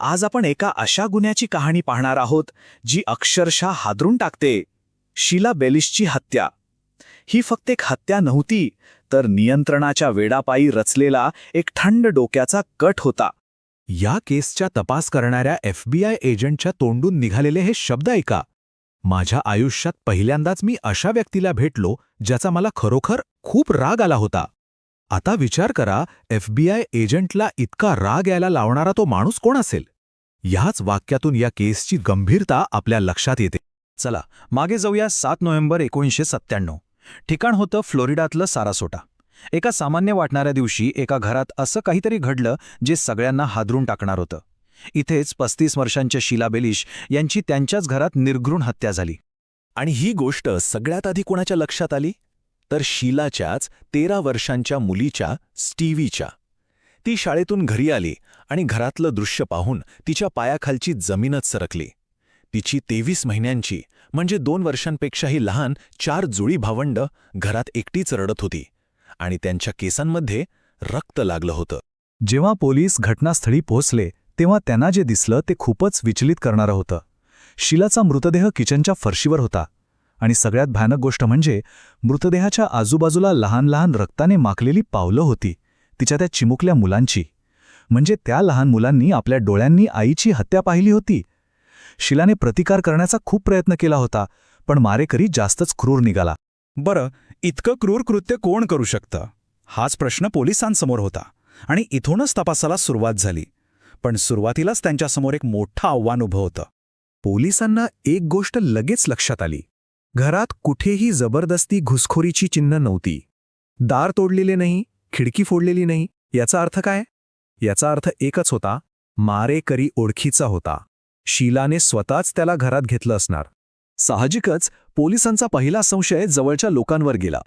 आज आपण एका अशा गुन्ह्याची कहाणी पाहणार आहोत जी अक्षरशः हादरून टाकते. शीला बेलिशची हत्या. ही फक्त एक हत्या नव्हती तर नियंत्रणाच्या वेडापायी रचलेला एक थंड डोक्याचा कट होता. या केसच्या तपास करणाऱ्या एफबीआय एजंटच्या तोंडून निघालेले हे शब्द ऐका. माझ्या आयुष्यात पहिल्यांदाच मी अशा व्यक्तीला भेटलो ज्याचा मला खरोखर खूप राग आला होता. आता विचार करा एफबीआय एजंटला इतका राग यायला लावणारा तो माणूस कोण असेल? ह्याच वाक्यातून या केसची गंभीरता आपल्या लक्षात येते. चला मागे जाऊया सात नोव्हेंबर एकोणीसशे सत्त्याण्णव. ठिकाण होतं फ्लोरिडातलं सारासोटा. एका सामान्य वाटणाऱ्या दिवशी एका घरात असं काहीतरी घडलं जे सगळ्यांना हादरून टाकणार होतं. इथेच पस्तीस वर्षांच्या शीला बेलिश यांची त्यांच्याच घरात निर्घृण हत्या झाली. आणि ही गोष्ट सगळ्यात आधी कोणाच्या लक्षात आली? तर शीलाच्याच तेरा वर्षांच्या मुलीच्या स्टीव्हीच्या. ती शाळेतून घरी आली आणि घरातलं दृश्य पाहून तिच्या पायाखालची जमीनच सरकली. तिची तेवीस महिन्यांची म्हणजे दोन वर्षांपेक्षाही लहान चार जुळी भावंड घरात एकटीच रडत होती आणि त्यांच्या केसांमध्ये रक्त लागलं होतं. जेव्हा पोलीस घटनास्थळी पोहोचले तेव्हा त्यांना जे दिसलं ते खूपच विचलित करणारं होतं. शीलाचा मृतदेह किचनच्या फरशीवर होता. आणि सगळ्यात भयानक गोष्ट म्हणजे मृतदेहाच्या आजूबाजूला लहान लहान रक्ताने माखलेली पावलं होती तिच्या त्या चिमुकल्या मुलांची. म्हणजे त्या लहान मुलांनी आपल्या डोळ्यांनी आईची हत्या पाहिली होती. शिलाने प्रतिकार करण्याचा खूप प्रयत्न केला होता पण मारेकरी जास्तच क्रूर निघाला. बरं इतकं क्रूर कृत्य कोण करू शकतं? हाच प्रश्न पोलिसांसमोर होता आणि इथूनच तपासाला सुरुवात झाली. पण सुरुवातीलाच त्यांच्यासमोर एक मोठं आव्हान उभं होतं. पोलिसांना एक गोष्ट लगेच लक्षात आली. घरात कुठेही जबरदस्ती घुसखोरीची चिन्ह नव्हती. दार तोडलेले नाही खिडकी फोडलेली नाही याचा अर्थ काय? याचा अर्थ एकच होता मारेकरी ओळखीचा होता. शीलाने स्वतःच त्याला घरात घेतलं असणार. साहजिकच पोलिसांचा पहिला संशय जवळच्या लोकांवर गेला.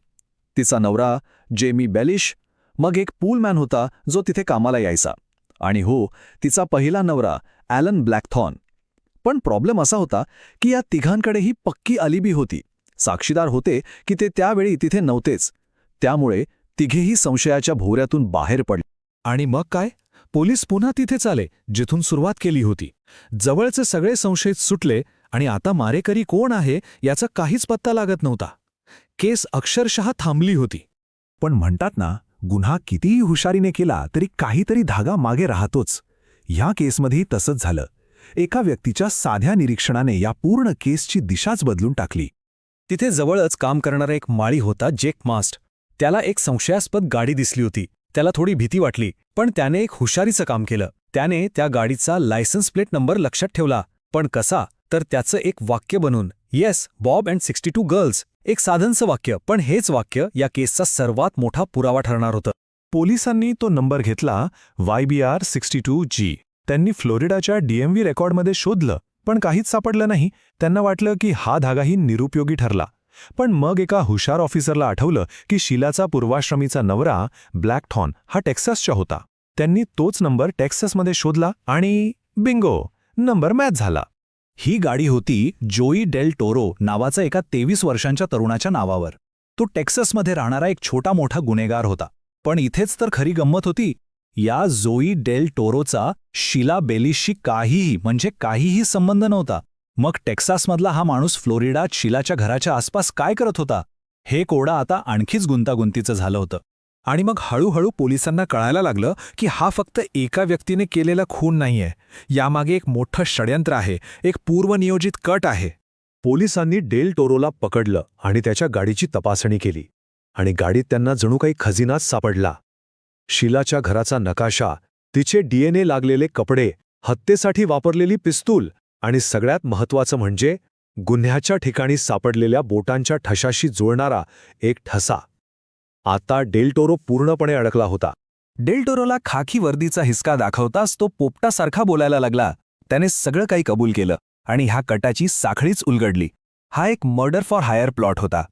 तिचा नवरा जेमी बेलिश मग एक पूलमॅन होता जो तिथे कामाला यायचा. आणि हो तिचा पहिला नवरा ॲलन ब्लॅकथॉन पण प्रॉब्लेम असा होता की या तिघांकडेही पक्की अलिबी होती. साक्षीदार होते की ते त्यावेळी तिथे नव्हतेच. त्यामुळे तिघेही संशयाच्या भोवऱ्यातून बाहेर पडले. आणि मग काय? पोलीस पुन्हा तिथेच आले जिथून सुरुवात केली होती. जवळचे सगळे संशयित सुटले आणि आता मारेकरी कोण आहे याचा काहीच पत्ता लागत नव्हता. केस अक्षरशः थांबली होती. पण म्हणतात ना गुन्हा कितीही हुशारीने केला तरी काहीतरी धागा मागे राहतोच. ह्या केसमध्येही तसंच झालं. एका व्यक्तीच्या साध्या निरीक्षणाने या पूर्ण केसची दिशाच बदलून टाकली. तिथे जवळच काम करणारा एक माळी होता जेक मास्ट. त्याला एक संशयास्पद गाडी दिसली होती. त्याला थोडी भीती वाटली पण त्याने एक हुशारीचं काम केलं. त्याने त्या गाडीचा लायसन्स प्लेट नंबर लक्षात ठेवला. पण कसा? तर त्याचं एक वाक्य बनून yes Bob and sixty two girls. एक साधनचं वाक्य पण हेच वाक्य या केसचा सर्वात मोठा पुरावा ठरणार होतं. पोलिसांनी तो नंबर घेतला Y B R sixty two G. त्यांनी फ्लोरिडाच्या डीएमव्ही रेकॉर्डमध्ये शोधलं पण काहीच सापडलं नाही. त्यांना वाटलं की हा धागाही निरुपयोगी ठरला. पण मग एका हुशार ऑफिसरला आठवलं की शिलाचा पूर्वाश्रमीचा नवरा ब्लॅकथॉन हा टेक्सासचा होता. त्यांनी तोच नंबर टेक्सासमध्ये शोधला आणि बिंगो नंबर मॅच झाला. ही गाडी होती जोई डेल टोरो नावाचा एका तेवीस वर्षांच्या तरुणाच्या नावावर. तो टेक्सासमध्ये राहणारा एक छोटा मोठा गुन्हेगार होता. पण इथेच तर खरी गंमत होती या जोई डेल टोरोचा शिला बेलिशशी काहीही म्हणजे काहीही संबंध नव्हता. मग टेक्सासमधला हा माणूस फ्लोरिडात शिलाच्या घराच्या आसपास काय करत होता? हे कोडा आता आणखीच गुंतागुंतीचं झालं होतं. आणि मग हळूहळू पोलिसांना कळायला लागलं की हा फक्त एका व्यक्तीने केलेला खून नाहीये. यामागे एक मोठं षड्यंत्र आहे एक पूर्वनियोजित कट आहे. पोलिसांनी डेल टोरोला पकडलं आणि त्याच्या गाडीची तपासणी केली. आणि गाडीत त्यांना जणू काही खजिनाच सापडला. शिलाच्या घराचा नकाशा तिचे डीएनए लागलेले कपडे हत्येसाठी वापरलेली पिस्तूल आणि सगळ्यात महत्त्वाचं म्हणजे गुन्ह्याच्या ठिकाणी सापडलेल्या बोटांच्या ठशाशी जुळणारा एक ठसा. आता डेल्टोरो पूर्णपणे अडकला होता. डेल्टोरोला खाकी वर्दीचा हिसका दाखवताच तो पोपटासारखा बोलायला लागला. त्याने सगळं काही कबूल केलं आणि ह्या कटाची साखळीच उलगडली. हा एक मर्डर फॉर हायर प्लॉट होता.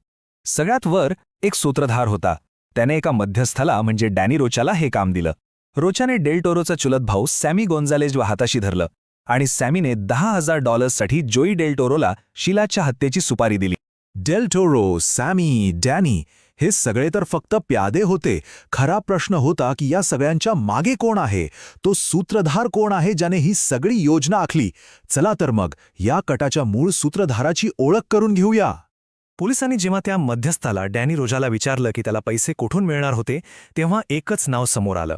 सगळ्यात वर एक सूत्रधार होता. त्याने एका मध्यस्थाला म्हणजे डॅनी रोचाला हे काम दिलं. रोचाने डेल्टोरोचा चुलत भाऊ सॅमी गोन्झालेज हाताशी धरलं आणि सॅमीने दहा हजार डॉलर्ससाठी जोई डेल्टोरोला शिलाच्या हत्येची सुपारी दिली. डेल टोरो सॅमी डॅनी हे सगळे तर फक्त प्यादे होते. खरा प्रश्न होता की या सगळ्यांच्या मागे कोण आहे? तो सूत्रधार कोण आहे ज्याने ही सगळी योजना आखली? चला तर मग या कटाच्या मूळ सूत्रधाराची ओळख करून घेऊया. पोलिसांनी जेव्हा त्या मध्यस्थाला डॅनी रोजाला विचारलं की त्याला पैसे कुठून मिळणार होते तेव्हा एकच नाव समोर आलं.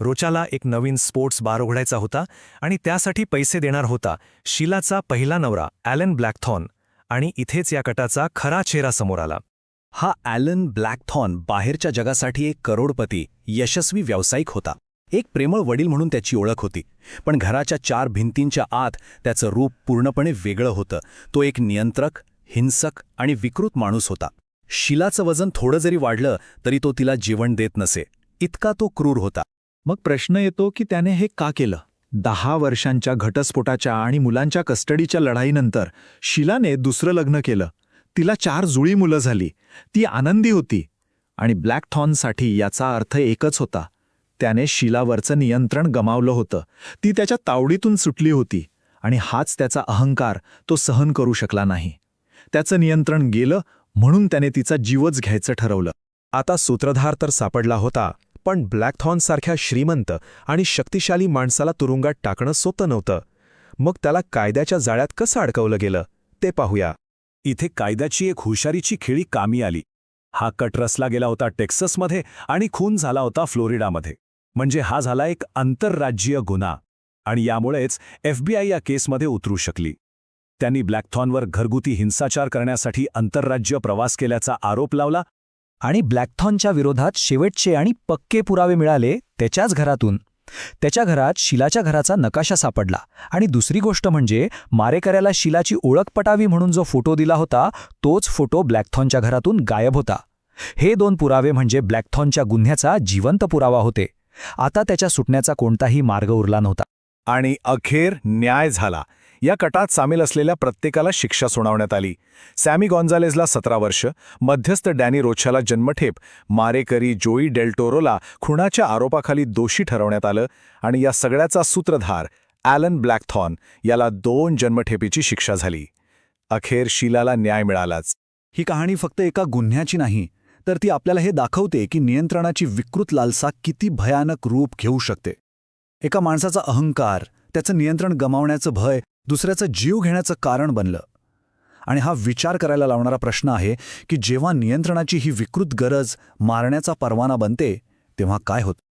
रोचाला एक नवीन स्पोर्ट्स बार उघडायचा होता आणि त्यासाठी पैसे देणार होता शिलाचा पहिला नवरा ॲलन ब्लॅकथॉन आणि इथेच या कटाचा खरा चेहरा समोर आला. हा ॲलन ब्लॅकथॉन बाहेरच्या जगासाठी एक करोडपती यशस्वी व्यावसायिक होता. एक प्रेमळ वडील म्हणून त्याची ओळख होती. पण घराच्या चार भिंतींच्या आत त्याचं रूप पूर्णपणे वेगळं होतं. तो एक नियंत्रक हिंसक आणि विकृत माणूस होता. शिलाचं वजन थोडं जरी वाढलं तरी तो तिला जेवण देत नसे. इतका तो क्रूर होता. मग प्रश्न येतो की त्याने हे का केलं? दहा वर्षांच्या घटस्फोटाच्या आणि मुलांच्या कस्टडीच्या लढाईनंतर शिलाने दुसरं लग्न केलं. तिला चार जुळी मुलं झाली. ती आनंदी होती. आणि ब्लॅकथॉनसाठी याचा अर्थ एकच होता. त्याने शिलावरचं नियंत्रण गमावलं होतं. ती त्याच्या तावडीतून सुटली होती. आणि हाच त्याचा अहंकार तो सहन करू शकला नाही. त्याचं नियंत्रण गेलं म्हणून त्याने तिचा जीवच घ्यायचं ठरवलं. आता सूत्रधार तर सापडला होता पण ब्लॅकथॉनसारख्या श्रीमंत आणि शक्तिशाली माणसाला तुरुंगात टाकणं सोपं नव्हतं. मग त्याला कायद्याच्या जाळ्यात कसं अडकवलं गेलं ते पाहूया. इथे कायद्याची एक हुशारीची खेळी कामी आली. हा कट रचला गेला होता टेक्सासमध्ये आणि खून झाला होता फ्लोरिडामध्ये. म्हणजे हा झाला एक आंतरराज्यीय गुन्हा. आणि यामुळेच एफबीआय या केसमध्ये उतरू शकली. त्यांनी ब्लॅकथॉनवर घरगुती हिंसाचार करण्यासाठी आंतरराज्य प्रवास केल्याचा आरोप लावला आणि ब्लॅकथॉनच्या विरोधात शेवटचे आणि पक्के पुरावे मिळाले त्याच्याच घरातून. त्याच्या घरात शिलाच्या घराचा नकाशा सापडला आणि दुसरी गोष्ट म्हणजे मारेकऱ्याला शिलाची ओळख पटावी म्हणून जो फोटो दिला होता तोच फोटो ब्लॅकथॉनच्या घरातून गायब होता. हे दोन पुरावे म्हणजे ब्लॅकथॉनच्या गुन्ह्याचा जिवंत पुरावा होते. आता त्याच्या सुटण्याचा कोणताही मार्ग उरला नव्हता. आणि अखेर न्याय झाला. या कटात सामील असलेल्या प्रत्येकाला शिक्षा सुनावण्यात आली. सॅमी गॉन्झालेजला सतरा वर्ष मध्यस्थ डॅनी रोछाला जन्मठेप मारेकरी जोई डेल्टोरोला खुणाच्या आरोपाखाली दोषी ठरवण्यात आलं आणि या सगळ्याचा सूत्रधार ॲलन ब्लॅकथॉन याला दोन जन्मठेपीची शिक्षा झाली. अखेर शीलाला न्याय मिळालाच. ही कहाणी फक्त एका गुन्ह्याची नाही तर ती आपल्याला हे दाखवते की नियंत्रणाची विकृत लालसा किती भयानक रूप घेऊ शकते. एका माणसाचा अहंकार त्याचं नियंत्रण गमावण्याचं भय दुसऱ्याचं जीव घेण्याचं कारण बनलं. आणि हा विचार करायला लावणारा प्रश्न आहे की जेव्हा नियंत्रणाची ही विकृत गरज मारण्याचा परवाना बनते तेव्हा काय होतं?